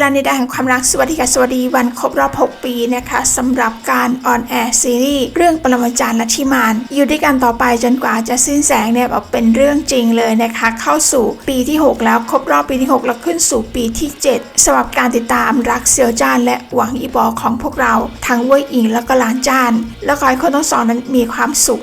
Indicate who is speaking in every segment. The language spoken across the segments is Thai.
Speaker 1: สู่ลานิดาแห่งความรักสวัสดีค่ะสวัสดีวันครบรอบ 6 ปีนะคะสำหรับการออนแอร์ซีรีส์เรื่องปรมาจารย์ลัทธิมาน อยู่ด้วยกันต่อไปจนกว่าจะสิ้นแสงเนี่ยแบบเป็นเรื่องจริงเลยนะคะ เข้าสู่ปีที่ 6 แล้วครบรอบปีที่ 6 แล้วขึ้นสู่ปีที่ 7สำหรับการติดตามรักเซียวจ้านและหวังอีบอของพวกเราทั้งเว่ยอิงแล้วก็หลานจ้าน แล้วขอให้คนทั้งสองนั้นมีความสุข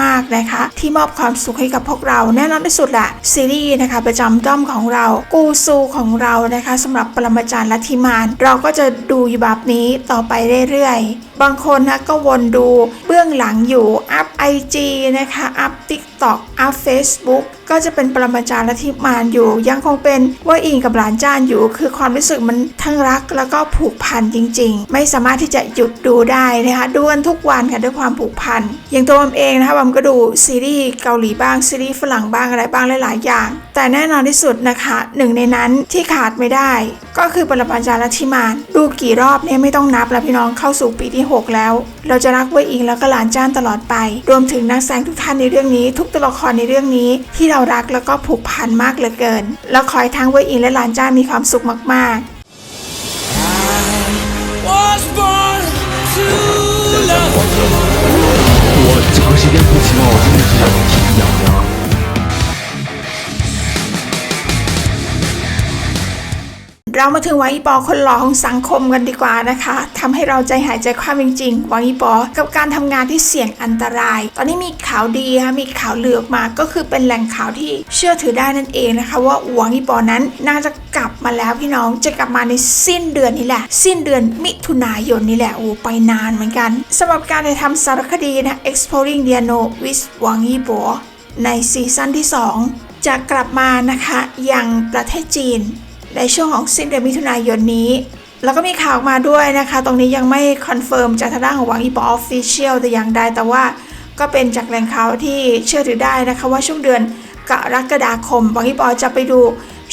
Speaker 1: มาก ๆนะคะ ที่มอบความสุขให้กับพวกเราแน่นอนที่สุดแหละซีรีส์นะคะประจำด้อมของเรากูซูของเรานะคะสำหรับปรมาจารย์ลัทธิมารเราก็จะดูอยู่แบบนี้ต่อไปเรื่อยๆ บางคนนะก็วนดูเบื้องหลังอยู่อัพ IG นะคะ อัพ TikTok อัพ Facebook ก็จะเป็นปรมาจารย์ลัทธิมานอยู่ ยังคงเป็นว่าอิงกับหลานจ้านอยู่ คือความรู้สึกมันทั้งรักแล้วก็ผูกพันจริง ๆ ไม่สามารถที่จะหยุดดูได้นะคะดูกันทุกวันค่ะด้วยความผูกพันอย่างตัวผมเองนะคะผมก็ดูซีรีส์เกาหลีบ้างซีรีส์ฝรั่งบ้างอะไรบ้างหลาย ๆ อย่าง แต่แน่นอนที่สุดนะคะหนึ่งในนั้นที่ขาดไม่ได้ ก็คือปรมาจารย์ลัทธิมาน ดูกี่รอบเนี่ยไม่ต้องนับแล้วพี่น้องเข้าสู่ปีที่6 แล้ว เราจะรักเว่ยอิงแล้วก็หลานจ้านตลอดไป รวมถึงนักแสดงทุกท่านในเรื่องนี้ ทุกตัวละครในเรื่องนี้ ที่เรารักแล้วก็ผูกพันมากเหลือเกิน แล้วขอให้ทั้งเว่ยอิงและหลานจ้านมีความสุขมากๆ
Speaker 2: was born to love.
Speaker 3: 我长时间不期望我今天是让
Speaker 1: เรามาถึงหวังอีปอคนหล่อของสังคมกันดีกว่านะคะทำให้เราใจหายใจคว่ำจริงๆหวังอีปอกับการทำงานที่เสี่ยงอันตราย ตอนนี้มีข่าวดีค่ะมีข่าวเลือกมาก็คือเป็นแหล่งข่าวที่เชื่อถือได้นั่นเองนะคะ ว่าหวังอีปอนั้นน่าจะกลับมาแล้วพี่น้องจะกลับมาในสิ้นเดือนนี้แหละ สิ้นเดือนมิถุนายนนี่แหละโอ้ไปนานเหมือนกันสำหรับการถ่ายทำสารคดีนะ Exploring d i a n o with หวังอีปอในซีซั่นที่สองจะกลับมานะคะยังประเทศจีน ในช่วงของสิ้นเดือนมิถุนายนนี้ แล้วก็มีข่าวออกมาด้วยนะคะ ตรงนี้ยังไม่คอนเฟิร์มจากทางด้านของหวังอีปอออฟฟิเชียลแต่อย่างใดแต่ว่าก็เป็นจากแหล่งข่าวที่เชื่อถือได้นะคะว่าช่วงเดือนกรกฎาคมหวังอีปอจะไปดู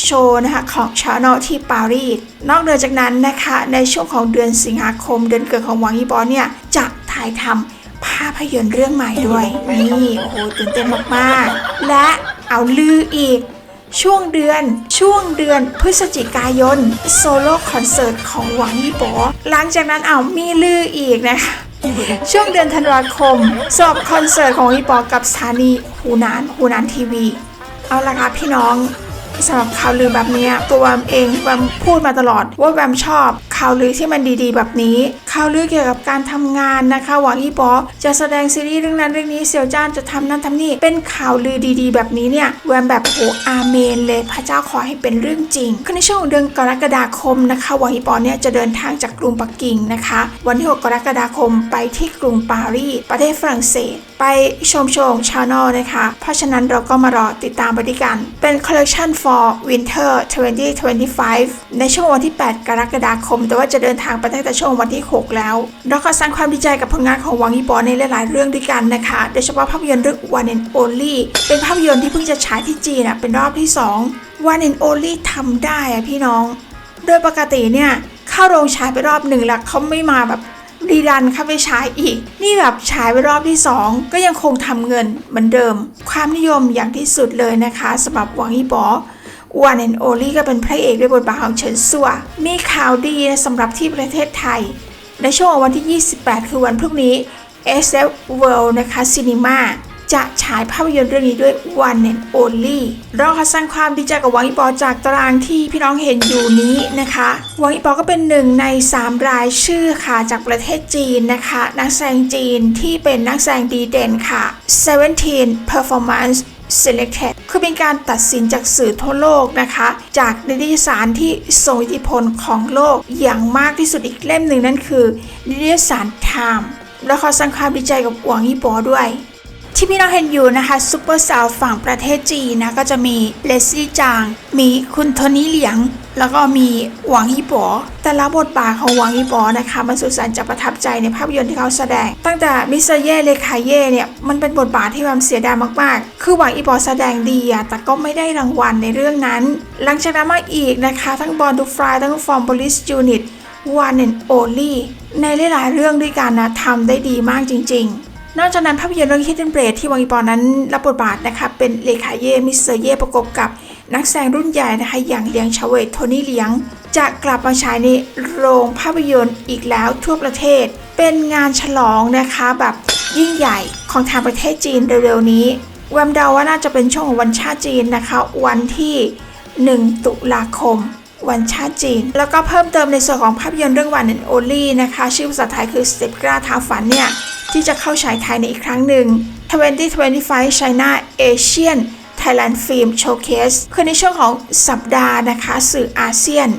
Speaker 1: โชว์นะคะของชาแนลที่ปารีสนอกเหนือจากนั้นนะคะในช่วงของเดือนสิงหาคม เดือนเกิดของหวังอีปอเนี่ยจะถ่ายทำภาพยนตร์เรื่องใหม่ด้วย นี่โอ้โหตื่นเต้นมากๆ และเอาลืออีก ช่วงเดือน ช่วงเดือนพฤศจิกายนโซโล่คอนเสิร์ตของหวังยี่ปอหลังจากนั้นเอามีลืออีกนะคะช่วงเดือนธันวาคมสอบคอนเสิร์ตของยี่ปอกับสถานีหูนานหูนานทีวี เอาละค่ะพี่น้องสำหรับข่าวลือแบบนี้ตัวแวมเองแวมพูดมาตลอดว่าแวมชอบข่าวลือที่มันดีๆ แบบนี้ ข่าวลือเกี่ยวกับการทำงานนะคะหวังอีปอจะแสดงซีรีส์เรื่องนั้นเรื่องนี้เซียวจ้านจะทำนั่นทำนี่เป็นข่าวลือดีๆ แบบนี้เนี่ยแวมแบบโอ้อาเมนเลยพระเจ้าขอให้เป็นเรื่องจริงในช่วงเดือนกรกฎาคมนะคะหวังอีปอเนี่ยจะเดินทางจากกรุงปักกิ่งนะคะ วันที่ 6 กรกฎาคมไปที่กรุงปารีสประเทศฝรั่งเศส ไปชมโชว์ชาแนลนะคะ เพราะฉะนั้นเราก็มารอติดตามไปด้วยกัน เป็น collection for winter 2025 ในช่วงวันที่ 8 กรกฎาคม แต่ว่าจะเดินทางไปตั้งแต่ช่วงวันที่ 6แล้วเราก็สร้างความดีใจกับผลงานของวังอีปอในหลาย ๆ เรื่องด้วยกันนะคะ โดยเฉพาะภาพยนตร์เรื่อง One and Only เป็นภาพยนตร์ที่เพิ่งจะฉายที่จีนเป็นรอบที่ 2 One and Only ทำได้อะพี่น้อง โดยปกติเนี่ยเข้าโรงฉายไปรอบหนึ่งแล้วเขาไม่มาแบบรีรันเข้าไปฉายอีก นี่แบบฉายไปรอบที่ 2 ก็ยังคงทำเงินเหมือนเดิม ความนิยมอย่างที่สุดเลยนะคะสำหรับหวังอีบอวันแอนโอลี่ก็เป็นพระเอกด้วยบทบาทของเฉินซัวมีข่าวดีนะสำหรับที่ประเทศไทย ในช่วงวันที่ 28 คือวันพรุ่งนี้ SF World นะคะ Cinema จะฉายภาพยนตร์เรื่องนี้ด้วย One and Only เราขอสร้างความดีใจกับหวังอีปอจากตารางที่พี่น้องเห็นอยู่นี้นะคะหวังอีปอก็เป็นหนึ่งใน 3 รายชื่อค่ะจากประเทศจีนนะคะ นักแสดงจีนที่เป็นนักแสดงดีเด่นค่ะ17 Performance Selected คือเป็นการตัดสินจากสื่อทั่วโลกนะคะ จากนิตยสารที่ทรงอิทธิพลของโลกอย่างมากที่สุดอีกเล่มหนึ่งนั่นคือนิตยสาร Time แล้วขอแสดงความดีใจกับหวังยี่ปอด้วย ที่พี่น้องเห็นอยู่นะคะซูเปอร์สาวฝั่งประเทศจีนนะก็จะมีเลสลี่จาง มีคุณโทนี่เหลียง แล้วก็มีหวังฮีปอแต่ละบทบาทของหวังฮีปอนะคะมันสุดแสนจะประทับใจในภาพยนตร์ที่เขาแสดง ตั้งแต่มิสเตอร์เย่เลคาเย่เนี่ยมันเป็นบทบาทที่ความเสียดายมากๆ คือหวังฮีปอแสดงดีอะแต่ก็ไม่ได้รางวัลในเรื่องนั้น หลังจากนั้นมาอีกนะคะทั้งบอลดูฟรายทั้งฟอร์มบลิสยูนิต One and Only ในหลายๆเรื่องด้วยกันนะทำได้ดีมากจริง ๆ นอกจากนั้นภาพยนตร์เรื่อง Hidden Blade ที่วังอีปอนั้นรับบทบาทนะคะเป็นเลขาเย่มิสเตอร์เย่ประกบกับนักแสดงรุ่นใหญ่นะคะอย่างเลียงชาเวตโทนี่เลียง จะกลับมาฉายในโรงภาพยนตร์อีกแล้วทั่วประเทศ เป็นงานฉลองนะคะแบบยิ่งใหญ่ของทางประเทศจีนเร็วๆนี้แวมเดาว่าน่าจะเป็นช่วงของวันชาติจีนนะคะ วันที่ 1 ตุลาคม วันชาติจีน แล้วก็เพิ่มเติมในส่วนของภาพยนตร์เรื่องวัน and Only นะคะ ชื่อภาษาไทยคือสเต็ปกล้าท้าฝันเนี่ย ที่จะเข้าฉายไทยในอีกครั้งหนึ่ง 2025 China Asian Thailand Film Showcase คือในช่วงของสัปดาห์นะคะ สื่ออาเซียน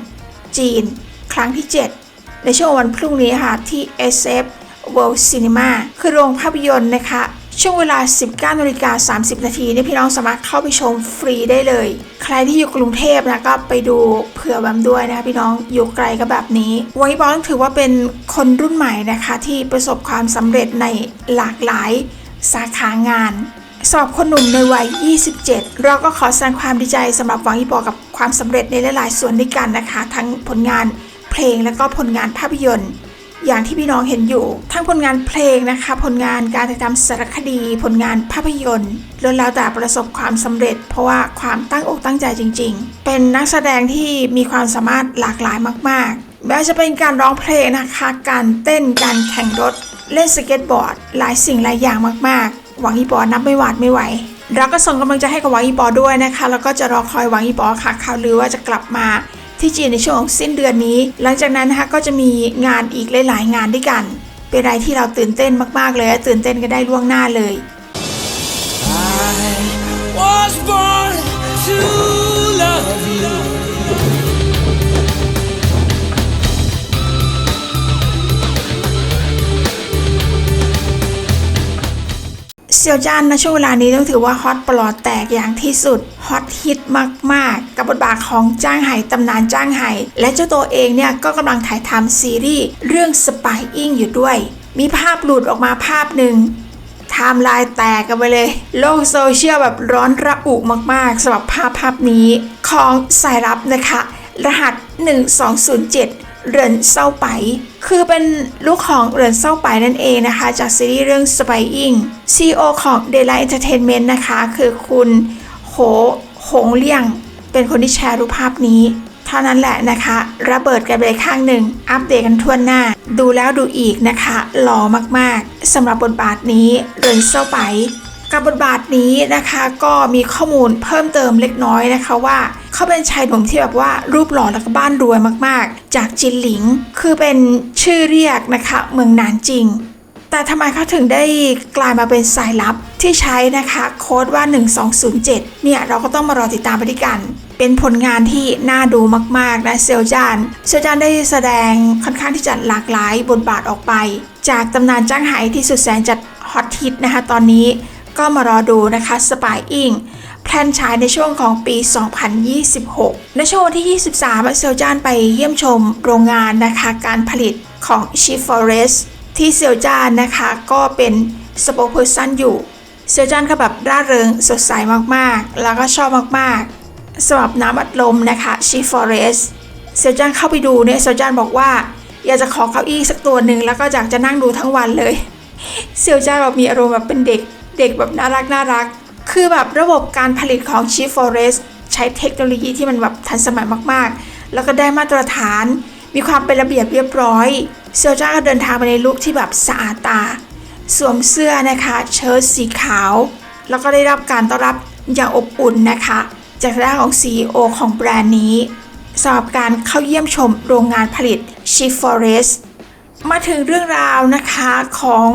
Speaker 1: จีน ครั้งที่ 7 ในช่วงวันพรุ่งนี้ค่ะที่ SF World Cinema คือโรงภาพยนตร์นะคะ ช่วงเวลา 19นาฬิกา30 นาทีนี่พี่น้องสามารถเข้าไปชมฟรีได้เลย ใครที่อยู่กรุงเทพนะก็ไปดูเผื่อแบมด้วยนะคะพี่น้องอยู่ไกลก็แบบนี้ไวบอลถือว่าเป็นคนรุ่นใหม่นะคะ ที่ประสบความสำเร็จในหลากหลายสาขางานสำหรับคนหนุ่มในวัย 27 เราก็ขอแสดงความดีใจสำหรับหวังอีปอกับความสำเร็จในหลายๆส่วนด้วยกันนะคะ ทั้งผลงานเพลงและก็ผลงานภาพยนตร์ อย่างที่พี่น้องเห็นอยู่ ทั้งผลงานเพลงนะคะ ผลงานการถ่ายทำสารคดี ผลงานภาพยนตร์ล้วนแล้วแต่ประสบความสำเร็จ เพราะว่าความตั้งอกตั้งใจจริง ๆ เป็นนักแสดงที่มีความสามารถหลากหลายมากๆแม้จะเป็นการร้องเพลงนะคะ การเต้นการแข่งรถเล่นสเก็ตบอร์ด หลายสิ่งหลายอย่างมากๆ หวังอีปอนับไม่หวาดไม่ไหวเราก็ส่งกำลังใจให้กับหวังอีปอด้วยนะคะ แล้วก็จะรอคอยหวังอีปอค่ะข่าวลือว่าจะกลับมา ที่จีนในช่วงของสิ้นเดือนนี้ หลังจากนั้นนะคะก็จะมีงานอีกหลาย ๆ งานด้วยกัน เป็นอะไรที่เราตื่นเต้นมาก ๆ เลยตื่นเต้นกันได้ล่วงหน้าเลย
Speaker 2: was born to
Speaker 1: เซียวจานนะช่วงเวลานี้ต้องถือว่าฮอตปลอดแตกอย่างที่สุดฮอตฮิตมาก ๆ กับบทบาทของจ้างไห่ตำนานจ้างไห่และเจ้าตัวเองเนี่ยก็กำลังถ่ายทำซีรีส์เรื่องสปายอิงอยู่ด้วย มีภาพหลุดออกมาภาพหนึ่งไทม์ไลน์แตกกันไปเลย โลกโซเชียลแบบร้อนระอุมาก ๆสำหรับภาพภาพนี้ของสายลับนะคะ รหัส 1207 เหรินเศร้าไป คือเป็นลูกของเหรินเศร้าไปนั่นเองนะคะ จากซีรีส์เรื่อง Spying CEO ของ Daylight Entertainment นะคะ คือคุณโหหงเลี่ยง เป็นคนที่แชร์รูปภาพนี้ เท่านั้นแหละนะคะ ระเบิดกันไปข้างหนึ่ง อัปเดตกันทั่วหน้า ดูแล้วดูอีกนะคะหล่อมากๆสำหรับบทบาทนี้เหรินเศร้าไป กับบทบาทนี้นะคะก็มีข้อมูลเพิ่มเติมเล็กน้อยนะคะว่าเขาเป็นชายหนุ่มที่แบบว่ารูปหล่อแล้วก็บ้านรวยมากๆ จากจินหลิง คือเป็นชื่อเรียกนะคะเมืองนานจริง แต่ทำไมเขาถึงได้กลายมาเป็นสายลับที่ใช้นะคะโค้ดว่า 1207 เนี่ยเราก็ต้องมารอติดตามไปด้วยกัน เป็นผลงานที่น่าดูมากๆนะเซลจานเซลจานได้แสดงค่อนข้างที่จะหลากหลายบทบาทออกไป จากตำนานจ้างไหที่สุดแสนจะฮอตฮิตนะคะตอนนี้ ก็มารอดูนะคะสปายอิงแพลนฉายในช่วงของปี 2026 ในช่วงวันที่ 23 เซลจานไปเยี่ยมชมโรงงานนะคะการผลิตของ c h i f f o r e s ที่เซลจานนะคะก็เป็นสปอ k เพอร์ซันอยู่ เซลจานก็แบบร่าเริงสดใสมากๆ แล้วก็ชอบมากๆสำหรับน้ำอัดลมนะคะ c h i f f o r e s เซลจานเข้าไปดูเนี่ยเซลจานบอกว่าอยากจะขอเก้าอี้สักตัวหนึ่งแล้วก็อยากจะนั่งดูทั้งวันเลย เซลจานแบบมีอารมณ์แบบเป็นเด็ก เด็กแบบน่ารักน่ารัก คือแบบระบบการผลิตของ Chief Forest ใช้เทคโนโลยีที่มันแบบทันสมัยมากๆ แล้วก็ได้มาตรฐาน มีความเป็นระเบียบเรียบร้อยเซลจ้าก็เดินทางไปในลุคที่แบบสะอาดตา สวมเสื้อนะคะเชิ้ตสีขาว แล้วก็ได้รับการต้อนรับอย่างอบอุ่นนะคะ จากทางด้านของ CEO ของแบรนด์นี้สำหรับการเข้าเยี่ยมชมโรงงานผลิต Chief Forest มาถึงเรื่องราวนะคะของ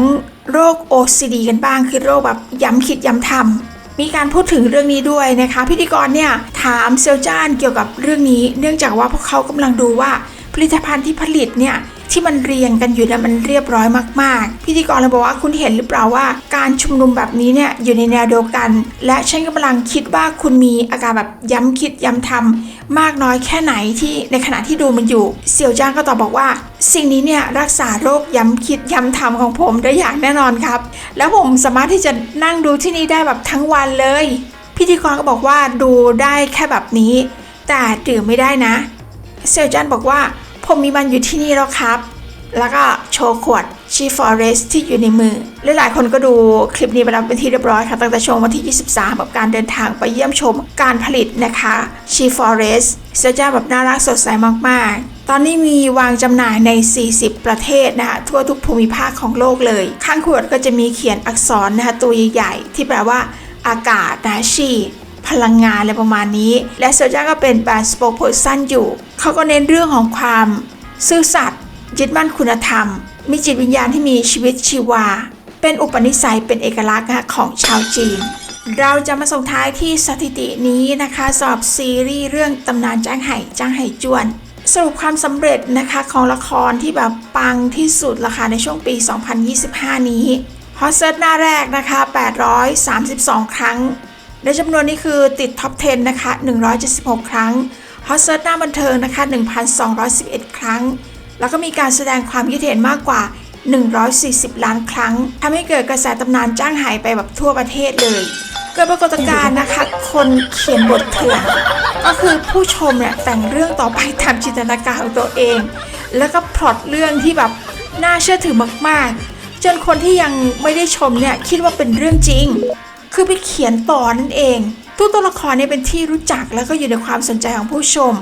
Speaker 1: โรค OCD กันบ้างคือโรคแบบย้ำคิดย้ำทำมีการพูดถึงเรื่องนี้ด้วยนะคะ พิธีกรเนี่ยถามเซลจานเกี่ยวกับเรื่องนี้ เนื่องจากว่าพวกเขากำลังดูว่าผลิตภัณฑ์ที่ผลิตเนี่ย ที่มันเรียงกันอยู่เนี่ยมันเรียบร้อยมากๆ พิธีกรเลยบอกว่าคุณเห็นหรือเปล่าว่า การชุมนุมแบบนี้เนี่ยอยู่ในแนวเดียวกัน และฉันกำลังคิดว่าคุณมีอาการแบบย้ำคิดย้ำทำมากน้อยแค่ไหนที่ในขณะที่ดูมันอยู่ เสี่ยวจ้างก็ตอบบอกว่า สิ่งนี้เนี่ยรักษาโรคย้ำคิดย้ำทำของผมได้อย่างแน่นอนครับ แล้วผมสามารถที่จะนั่งดูที่นี่ได้แบบทั้งวันเลย พิธีกรก็บอกว่าดูได้แค่แบบนี้ แต่ดื่มไม่ได้นะเซลจันบอกว่า ผมมีมันอยู่ที่นี่แล้วครับ แล้วก็โชว์ขวดชีฟอเรสที่อยู่ในมือ หลายๆคนก็ดูคลิปนี้ไปแล้วเป็นที่เรียบร้อยค่ะ ตั้งแต่ช่วงวันที่ 23 กับการเดินทางไปเยี่ยมชมการผลิตนะคะชีฟอเรสเสื้อจ้าแบบน่ารักสดใสมากๆ ตอนนี้มีวางจำหน่ายใน 40 ประเทศนะคะทั่วทุกภูมิภาคของโลกเลย ข้างขวดก็จะมีเขียนอักษรนะคะตัวใหญ่ๆที่แปลว่าอากาศนะชี พลังงานอะไรประมาณนี้ และเซอร์จ้าก็เป็นแบรนด์สปอคเพอร์ซันอยู่ เขาก็เน้นเรื่องของความซื่อสัตย์ยึดมั่นคุณธรรม มีจิตวิญญาณที่มีชีวิตชีวา เป็นอุปนิสัยเป็นเอกลักษณ์ของชาวจีน เราจะมาส่งท้ายที่สถิตินี้นะคะสำหรับซีรีส์เรื่องตำนานจ้างไห่จ้างไห่จวนสรุปความสำเร็จนะคะของละครที่แบบปังที่สุดละค่ะในช่วงปี 2025 นี้ฮอตเซิร์ชหน้าแรกนะคะ 832 ครั้ง ในจำนวนนี้คือติดท็อป 10 นะคะ 176 ครั้งฮอตเซิร์ชหน้าบันเทิงนะคะ 1,211 ครั้ง แล้วก็มีการแสดงความคิดเห็นมากกว่า 140 ล้านครั้งทำให้เกิดกระแสตำนานจ้างหายไปแบบทั่วประเทศเลย เกิดปรากฏการณ์นะคะ คนเขียนบทเถื่อนก็คือผู้ชมเนี่ยแต่งเรื่องต่อไปตามจินตนาการของตัวเอง แล้วก็พล็อตเรื่องที่แบบน่าเชื่อถือมากๆ จนคนที่ยังไม่ได้ชมเนี่ยคิดว่าเป็นเรื่องจริง คือไปเขียนต่อนั่นเองทุกตัวละครเนี่ยเป็นที่รู้จักแล้วก็อยู่ในความสนใจของผู้ชม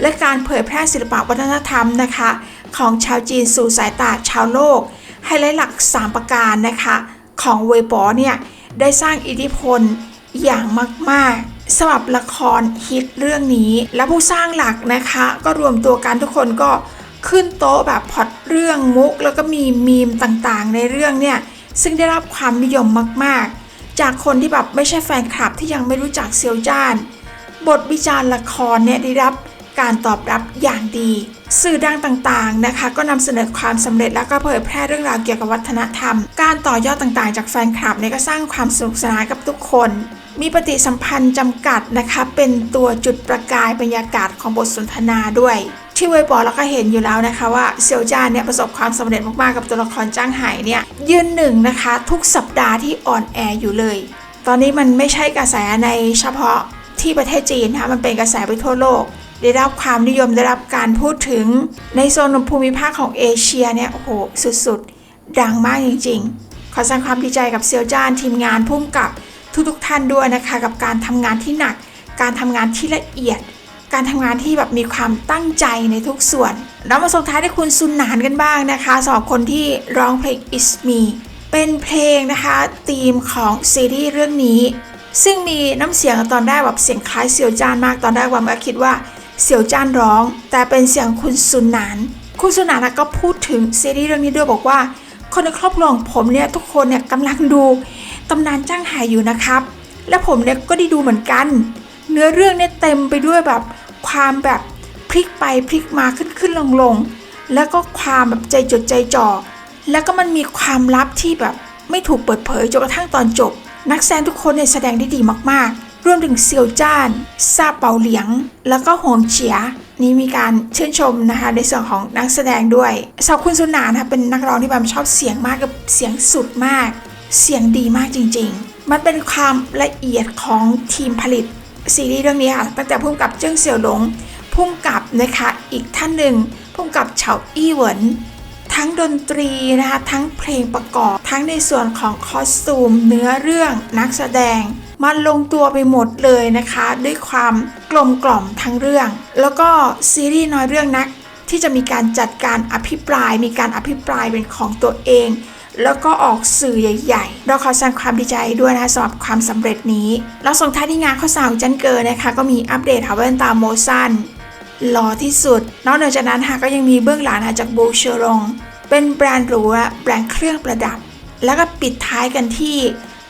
Speaker 1: และการเผยแพร่ศิลปะวัฒนธรรมนะคะ ของชาวจีนสู่สายตาชาวโลกไฮไลท์หลัก 3 ประการนะคะ ของเวยบอเนี่ยได้สร้างอิทธิพลอย่างมาก ๆสำหรับละครฮิตเรื่องนี้ และผู้สร้างหลักนะคะ ก็รวมตัวกันทุกคนก็ขึ้นโต๊ะแบบพอดเรื่องมุก แล้วก็มีมีมต่างๆ ในเรื่องเนี่ยซึ่งได้รับความนิยมมาก ๆ จากคนที่แบบไม่ใช่แฟนคลับที่ยังไม่รู้จักเซียวจ้าน บทวิจารณ์ละครเนี่ยได้รับการตอบรับอย่างดี สื่อดังต่างๆนะคะ ก็นำเสนอความสำเร็จแล้วก็เผยแพร่เรื่องราวเกี่ยวกับวัฒนธรรม การต่อยอดต่างๆ จากแฟนคลับเนี่ยก็สร้างความสนุกสนานกับทุกคน มีปฏิสัมพันธ์จำกัดนะคะ เป็นตัวจุดประกายบรรยากาศของบทสนทนาด้วย ที่เวยบอเราก็เห็นอยู่แล้วนะคะว่าเซียวจ้านเนี่ยประสบความสำเร็จมากๆกับตัวละครจ้างไห่เนี่ยยืนหนึ่งนะคะทุกสัปดาห์ที่ออนแอร์อยู่เลย ตอนนี้มันไม่ใช่กระแสในเฉพาะที่ประเทศจีนนะคะมันเป็นกระแสไปทั่วโลก ได้รับความนิยมได้รับการพูดถึงในโซนภูมิภาคของเอเชียเนี่ยโอ้โหสุดๆ ดังมากจริงๆ ขอแสดงความดีใจกับเซียวจ้านทีมงานพุ่มกับทุกๆท่านด้วยนะคะ กับการทำงานที่หนัก การทำงานที่ละเอียด การทำงานที่แบบมีความตั้งใจในทุกส่วน เรามาส่งท้ายด้วยคุณซุนหนานกันบ้างนะคะสำหรับคนที่ร้องเพลง Is Me เป็นเพลงนะคะธีมของซีรีส์เรื่องนี้ ซึ่งมีน้ำเสียงตอนแรกแบบเสียงคล้ายเซียวจ้านมากตอนแรกว่าก็คิดว่าเซียวจ้านร้อง แต่เป็นเสียงคุณซุนหนาน คุณซุนหนานก็พูดถึงซีรีส์เรื่องนี้ด้วยบอกว่า คนในครอบครัวของผมเนี่ยทุกคนเนี่ยกำลังดูตำนานจ้างหายอยู่นะครับ และผมเนี่ยก็ได้ดูเหมือนกัน เนื้อเรื่องเนี่ยเต็มไปด้วยแบบความแบบพลิกไปพลิกมาขึ้นขึ้นลงลงแล้วก็ความแบบใจจดใจจ่อแล้วก็มันมีความลับที่แบบไม่ถูกเปิดเผยจนกระทั่งตอนจบ นักแสดงทุกคนเนี่ยแสดงได้ดีมากๆ รวมถึงเซียวจ้านซาเปาเหลียง แล้วก็หงเฉีย นี่มีการชื่นชมนะคะในส่วนของนักแสดงด้วยสาวคุณสุนานะคะเป็นนักร้องที่แบบชอบเสียงมากกับเสียงสุดมาก เสียงดีมากจริง ๆ มันเป็นความละเอียดของทีมผลิต ซีรีส์เรื่องนี้ค่ะตั้งแต่พุ่มกับเจิ้งเสี่ยวหลงพุ่มกับนะคะอีกท่านหนึ่งพุ่มกับเฉาอี้เหวินทั้งดนตรีนะคะทั้งเพลงประกอบ ทั้งในส่วนของคอสตูม เนื้อเรื่องนักแสดง มันลงตัวไปหมดเลยนะคะ ด้วยความกลมกล่อมทั้งเรื่อง แล้วก็ซีรีส์น้อยเรื่องนักที่จะมีการจัดการอภิปราย มีการอภิปรายเป็นของตัวเอง แล้วก็ออกสื่อใหญ่ ๆ เราขอแสดงความดีใจด้วยนะคะสำหรับความสำเร็จนี้เราส่งท้ายที่งานข้อสาวจันเกินนะคะ ก็มีอัปเดตหาแว่นตาโมซันหล่อที่สุด นอกเหนือจากนั้นค่ะก็ยังมีเบื้องหลังจากบูเชอรงเป็นแบรนด์หรูและแบรนด์เครื่องประดับ แล้วก็ปิดท้ายกันที่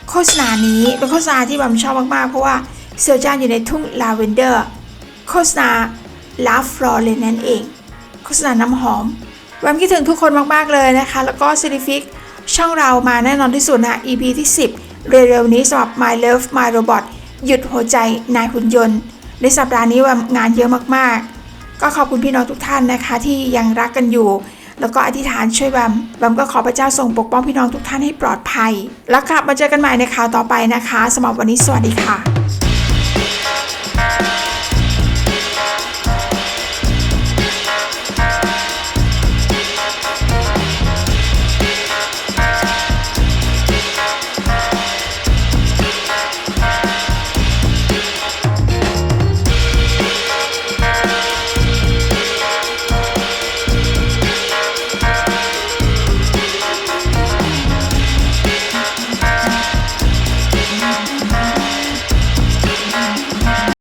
Speaker 1: โฆษณานี้เป็นโฆษณาที่แบบชอบมากๆ เพราะว่าเซียวจานอยู่ในทุ่งลาเวนเดอร์ โฆษณาลาฟลอเรนนั่นเอง โฆษณาน้ำหอมแวมคิดถึงทุกคนมากๆเลยนะคะ แล้วก็ซิลิฟิก ช่องเรามาแน่นอนที่สุดนะ EP ที่ 10 เร็วๆนี้สำหรับ My Love My Robot หยุดหัวใจนายหุ่นยนต์ ในสัปดาห์นี้แวมงานเยอะมากๆ ก็ขอบคุณพี่น้องทุกท่านนะคะ ที่ยังรักกันอยู่ แล้วก็อธิษฐานช่วยแบมแบมก็ขอพระเจ้าทรงปกป้องพี่น้องทุกท่านให้ปลอดภัย แล้วกลับมาเจอกันใหม่ในข่าวต่อไปนะคะสำหรับวันนี้สวัสดีค่ะ